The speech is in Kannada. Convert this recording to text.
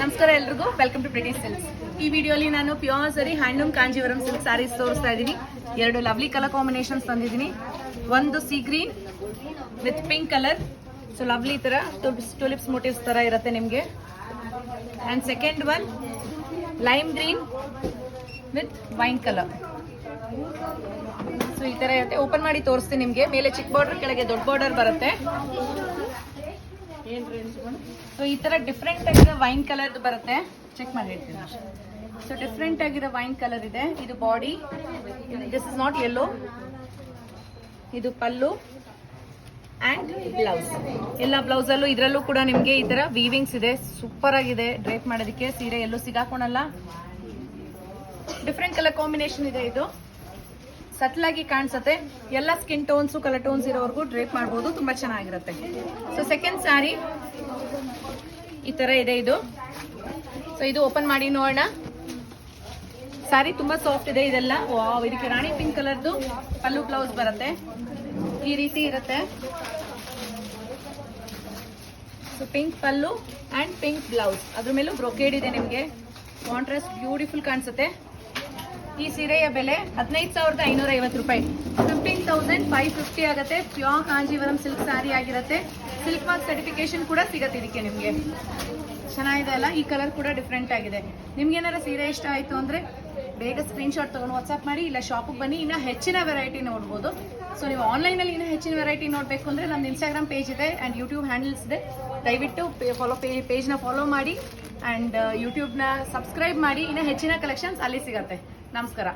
ನಮಸ್ಕಾರ ಎಲ್ರಿಗೂ. ವೆಲ್ಕಮ್ ಟು ಪ್ರಿಟಿ ಸಿಲ್ಕ್ಸ್ ಈ ವಿಡಿಯೋಲಿ ನಾನು ಪ್ಯೂರ್ ಸರಿ ಹ್ಯಾಂಡ್ಲೂಮ್ ಕಾಂಜೀವರಂ ಸಿಲ್ಕ್ ಸ್ಯಾರೀಸ್ ತೋರಿಸ್ತಾ ಇದ್ದೀನಿ. ಎರಡು ಲವ್ಲಿ ಕಲರ್ ಕಾಂಬಿನೇಷನ್ಸ್ ತಂದಿದ್ದೀನಿ. ಒಂದು sea green with pink colour so lovely ತರ ಟುಲಿಪ್ಸ್ ಮೋಟಿವ್ಸ್ ಥರ ಇರುತ್ತೆ ನಿಮಗೆ. And second one lime green with wine colour so ಈ ಥರ ಇರುತ್ತೆ. ಓಪನ್ ಮಾಡಿ ತೋರಿಸ್ತೀನಿ ನಿಮಗೆ. ಮೇಲೆ ಚಿಕ್ಕ ಬಾರ್ಡರ್ ಕೆಳಗೆ ದೊಡ್ಡ ಬಾರ್ಡರ್ ಬರುತ್ತೆ. ಸೊ ಈ ತರ ಡಿಫ್ರೆಂಟ್ ಆಗಿರೋ ವೈನ್ ಕಲರ್ ಬರುತ್ತೆ. ಚೆಕ್ ಮಾಡಿ ಹೇಳ್ತೀನಿ ಸೊ ಡಿಫ್ರೆಂಟ್ ಆಗಿರೋ ವೈನ್ ಕಲರ್ ಇದೆ. ಇದು body this is not yellow ಇದು ಪಲ್ಲು ಆ್ಯಂಡ್ ಬ್ಲೌಸ್ ಎಲ್ಲ ಬ್ಲೌಸಲ್ಲೂ ಇದರಲ್ಲೂ ಕೂಡ ನಿಮಗೆ ಈ ಥರ ವೀವಿಂಗ್ಸ್ ಇದೆ. ಸೂಪರ್ ಆಗಿದೆ. ಡ್ರೈಪ್ ಮಾಡೋದಕ್ಕೆ ಸೀರೆ ಎಲ್ಲೂ ಸಿಗಾಕೊಳಲ್ಲ. ಡಿಫ್ರೆಂಟ್ ಕಲರ್ ಕಾಂಬಿನೇಷನ್ ಇದೆ ಇದು. ಸಟ್ಲ್ ಆಗಿ ಕಾಣಿಸುತ್ತೆ. ಎಲ್ಲ ಸ್ಕಿನ್ ಟೋನ್ಸು ಕಲರ್ ಟೋನ್ಸ್ ಇರೋವರೆಗೂ ಡ್ರೇಪ್ ಮಾಡ್ಬೋದು. ತುಂಬಾ ಚೆನ್ನಾಗಿರುತ್ತೆ. ಸೊ ಸೆಕೆಂಡ್ ಸ್ಯಾರಿ ಈ ತರ ಇದೆ ಇದು. ಸೊ ಇದು ಓಪನ್ ಮಾಡಿ ನೋಡೋಣ. ಸ್ಯಾರಿ ತುಂಬಾ ಸಾಫ್ಟ್ ಇದೆ ಇದೆಲ್ಲ. ವಾವ್ ಇದಕ್ಕೆ ರಾಣಿ ಪಿಂಕ್ ಕಲರ್ದು ಪಲ್ಲು ಬ್ಲೌಸ್ ಬರುತ್ತೆ. ಈ ರೀತಿ ಇರುತ್ತೆ. So pink pallu and pink blouse ಅದ್ರ ಮೇಲೂ ಬ್ರೊಕೇಡ್ ಇದೆ ನಿಮಗೆ. ಕಾಂಟ್ರಾಸ್ಟ್ ಬ್ಯೂಟಿಫುಲ್ ಕಾಣಿಸುತ್ತೆ. ಈ ಸೀರೆಯ ಬೆಲೆ ಹದಿನೈದು ಸಾವಿರದ ಐನೂರ ಐವತ್ತು ರೂಪಾಯಿ. ಫಿಫ್ಟೀನ್ ತೌಸಂಡ್ ಫೈವ್ ಫಿಫ್ಟಿ ಆಗುತ್ತೆ. ಪ್ಯೂರ್ ಕಾಂಜೀವರಂ ಸಿಲ್ಕ್ ಸ್ಯಾರಿ ಆಗಿರುತ್ತೆ. ಸಿಲ್ಕ್ ಮಾರ್ಕ್ ಸರ್ಟಿಫಿಕೇಶನ್ ಕೂಡ ಸಿಗತ್ತೆ ಇದಕ್ಕೆ ನಿಮಗೆ. ಚೆನ್ನಾಗಿದೆ ಅಲ್ಲ? ಈ ಕಲರ್ ಕೂಡ ಡಿಫ್ರೆಂಟ್ ಆಗಿದೆ. ನಿಮ್ಗೆ ಏನಾರ ಸೀರೆ ಇಷ್ಟ ಆಯಿತು ಅಂದರೆ ಬೇಗ ಸ್ಕ್ರೀನ್ಶಾಟ್ ತೊಗೊಂಡು ವಾಟ್ಸಪ್ ಮಾಡಿ, ಇಲ್ಲ ಶಾಪಿಗೆ ಬನ್ನಿ. ಇನ್ನೂ ಹೆಚ್ಚಿನ ವೆರೈಟಿ ನೋಡ್ಬೋದು. ಸೊ ನೀವು ಆನ್ಲೈನಲ್ಲಿ ಇನ್ನೂ ಹೆಚ್ಚಿನ ವೆರೈಟಿ ನೋಡಬೇಕು ಅಂದರೆ ನಮ್ಮ ಇನ್ಸ್ಟಾಗ್ರಾಮ್ ಪೇಜ್ ಇದೆ ಆ್ಯಂಡ್ ಯೂಟ್ಯೂಬ್ ಹ್ಯಾಂಡಲ್ಸ್ ಇದೆ. ದಯವಿಟ್ಟು ಫಾಲೋ ಪೇ ಪೇಜ್ನ ಫಾಲೋ ಮಾಡಿ ಆ್ಯಂಡ್ ಯೂಟ್ಯೂಬ್ನ ಸಬ್ಸ್ಕ್ರೈಬ್ ಮಾಡಿ. ಇನ್ನೂ ಹೆಚ್ಚಿನ ಕಲೆಕ್ಷನ್ಸ್ ಅಲ್ಲಿ ಸಿಗತ್ತೆ. ನಮಸ್ಕಾರ.